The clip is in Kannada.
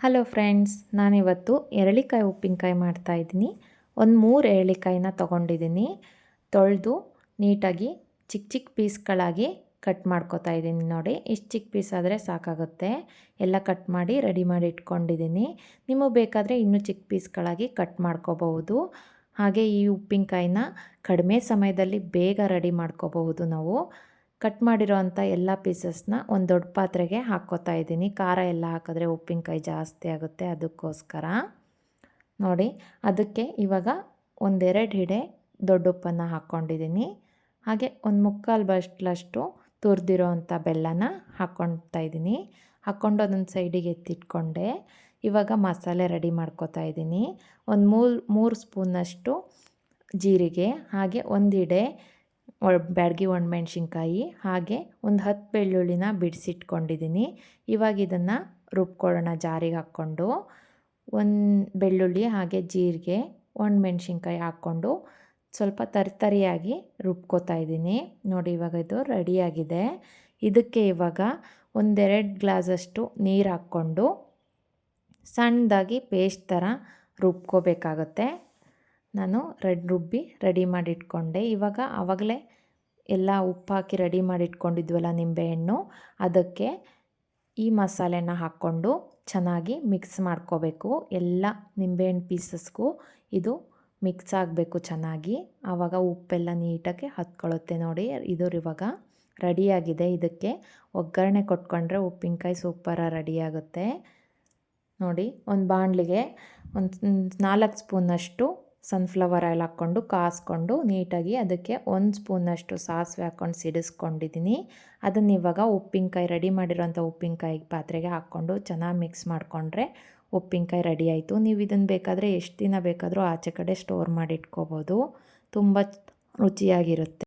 ಹಲೋ ಫ್ರೆಂಡ್ಸ್ ನಾನಿವತ್ತು ಎರಳಿಕಾಯಿ ಉಪ್ಪಿನಕಾಯಿ ಮಾಡ್ತಾಯಿದ್ದೀನಿ ಒಂದು ಮೂರು ಎರಳಿಕಾಯಿನ ತೊಗೊಂಡಿದ್ದೀನಿ. ತೊಳೆದು ನೀಟಾಗಿ ಚಿಕ್ಕ ಚಿಕ್ಕ ಪೀಸ್ಗಳಾಗಿ ಕಟ್ ಮಾಡ್ಕೋತಾ ಇದ್ದೀನಿ ನೋಡಿ. ಇಷ್ಟು ಚಿಕ್ಕ ಪೀಸ್ ಆದರೆ ಸಾಕಾಗುತ್ತೆ. ಎಲ್ಲ ಕಟ್ ಮಾಡಿ ರೆಡಿ ಮಾಡಿ ಇಟ್ಕೊಂಡಿದ್ದೀನಿ. ನಿಮಗೆ ಬೇಕಾದರೆ ಇನ್ನೂ ಚಿಕ್ಕ ಪೀಸ್ಗಳಾಗಿ ಕಟ್ ಮಾಡ್ಕೋಬಹುದು. ಹಾಗೆ ಈ ಉಪ್ಪಿನಕಾಯಿನ ಕಡಿಮೆ ಸಮಯದಲ್ಲಿ ಬೇಗ ರೆಡಿ ಮಾಡ್ಕೋಬಹುದು ನಾವು. ಕಟ್ ಮಾಡಿರೋ ಅಂಥ ಎಲ್ಲ ಪೀಸಸ್ನ ಒಂದು ದೊಡ್ಡ ಪಾತ್ರೆಗೆ ಹಾಕ್ಕೋತಾ ಇದ್ದೀನಿ. ಖಾರ ಎಲ್ಲ ಹಾಕಿದ್ರೆ ಉಪ್ಪಿನಕಾಯಿ ಜಾಸ್ತಿ ಆಗುತ್ತೆ ಅದಕ್ಕೋಸ್ಕರ. ನೋಡಿ, ಅದಕ್ಕೆ ಇವಾಗ ಒಂದೆರಡು ಹಿಡೆ ದೊಡ್ಡ ಉಪ್ಪನ್ನು ಹಾಕ್ಕೊಂಡಿದ್ದೀನಿ. ಹಾಗೆ ಒಂದು ಮುಕ್ಕಾಲು ಬಸ್ಟ್ಲಷ್ಟು ತುರಿದಿರೋ ಅಂಥ ಬೆಲ್ಲನ ಹಾಕ್ಕೊಳ್ತಾ ಇದ್ದೀನಿ. ಹಾಕ್ಕೊಂಡು ಅದೊಂದು ಸೈಡಿಗೆ ಎತ್ತಿಟ್ಕೊಂಡೆ. ಇವಾಗ ಮಸಾಲೆ ರೆಡಿ ಮಾಡ್ಕೋತಾ ಇದ್ದೀನಿ. ಒಂದು ಮೂರು ಮೂರು ಸ್ಪೂನಷ್ಟು ಜೀರಿಗೆ, ಹಾಗೆ ಒಂದಿಡೆ ಬ್ಯಾಡಗಿ ಒಣಮೆಣ್ಸಿನ್ಕಾಯಿ, ಹಾಗೆ ಒಂದು ಹತ್ತು ಬೆಳ್ಳುಳ್ಳಿನ ಬಿಡಿಸಿಟ್ಕೊಂಡಿದ್ದೀನಿ ಇವಾಗ ಇದನ್ನು ರುಬ್ಕೊಳ್ಳೋಣ ಜಾರಿಗೆ ಹಾಕ್ಕೊಂಡು. ಒಂದು ಬೆಳ್ಳುಳ್ಳಿ ಹಾಗೆ ಜೀರಿಗೆ, ಒಣಮೆಣ್ಸಿನ್ಕಾಯಿ ಹಾಕ್ಕೊಂಡು ಸ್ವಲ್ಪ ತರಿತರಿಯಾಗಿ ರುಬ್ಕೋತಾ ಇದ್ದೀನಿ ನೋಡಿ ಇವಾಗ ಇದು ರೆಡಿಯಾಗಿದೆ. ಇದಕ್ಕೆ ಇವಾಗ ಒಂದೆರಡು ಗ್ಲಾಸಷ್ಟು ನೀರು ಹಾಕ್ಕೊಂಡು ಸಣ್ಣದಾಗಿ ಪೇಸ್ಟ್ ಥರ ರುಬ್ಕೋಬೇಕಾಗತ್ತೆ. ನಾನು ರೆಡ್ ರುಬ್ಬಿ ರೆಡಿ ಮಾಡಿಟ್ಕೊಂಡೆ. ಇವಾಗ ಆವಾಗಲೇ ಎಲ್ಲ ಉಪ್ಪು ಹಾಕಿ ರೆಡಿ ಮಾಡಿಟ್ಕೊಂಡಿದ್ವಲ್ಲ ನಿಂಬೆಹಣ್ಣು, ಅದಕ್ಕೆ ಈ ಮಸಾಲೆನ ಹಾಕ್ಕೊಂಡು ಚೆನ್ನಾಗಿ ಮಿಕ್ಸ್ ಮಾಡ್ಕೋಬೇಕು. ಎಲ್ಲ ನಿಂಬೆಹಣ್ಣು ಪೀಸಸ್ಗೂ ಇದು ಮಿಕ್ಸ್ ಆಗಬೇಕು ಚೆನ್ನಾಗಿ. ಆವಾಗ ಉಪ್ಪೆಲ್ಲ ನೀಟಾಗಿ ಹತ್ಕೊಳ್ಳುತ್ತೆ ನೋಡಿ, ಇದು ಇವಾಗ ರೆಡಿಯಾಗಿದೆ. ಇದಕ್ಕೆ ಒಗ್ಗರಣೆ ಕೊಟ್ಕೊಂಡ್ರೆ ಉಪ್ಪಿನಕಾಯಿ ಸೂಪರ ರೆಡಿಯಾಗುತ್ತೆ. ನೋಡಿ, ಒಂದು ಬಾಣಲಿಗೆ ಒಂದು ನಾಲ್ಕು ಸ್ಪೂನಷ್ಟು ಸನ್ಫ್ಲವರ್ ಆಯಿಲ್ ಹಾಕ್ಕೊಂಡು ಕಾಸ್ಕೊಂಡು ನೀಟಾಗಿ ಅದಕ್ಕೆ ಒಂದು ಸ್ಪೂನಷ್ಟು ಸಾಸಿವೆ ಹಾಕ್ಕೊಂಡು ಸಿಡಿಸ್ಕೊಂಡಿದ್ದೀನಿ. ಅದನ್ನು ಇವಾಗ ಉಪ್ಪಿನಕಾಯಿ ರೆಡಿ ಮಾಡಿರೋಂಥ ಉಪ್ಪಿನಕಾಯಿ ಪಾತ್ರೆಗೆ ಹಾಕ್ಕೊಂಡು ಚೆನ್ನಾಗಿ ಮಿಕ್ಸ್ ಮಾಡಿಕೊಂಡ್ರೆ ಉಪ್ಪಿನಕಾಯಿ ರೆಡಿ ಆಯಿತು. ನೀವು ಇದನ್ನು ಬೇಕಾದರೆ ಎಷ್ಟು ದಿನ ಬೇಕಾದರೂ ಆಚೆ ಕಡೆ ಸ್ಟೋರ್ ಮಾಡಿ ಇಟ್ಕೋಬೋದು ತುಂಬ ರುಚಿಯಾಗಿರುತ್ತೆ.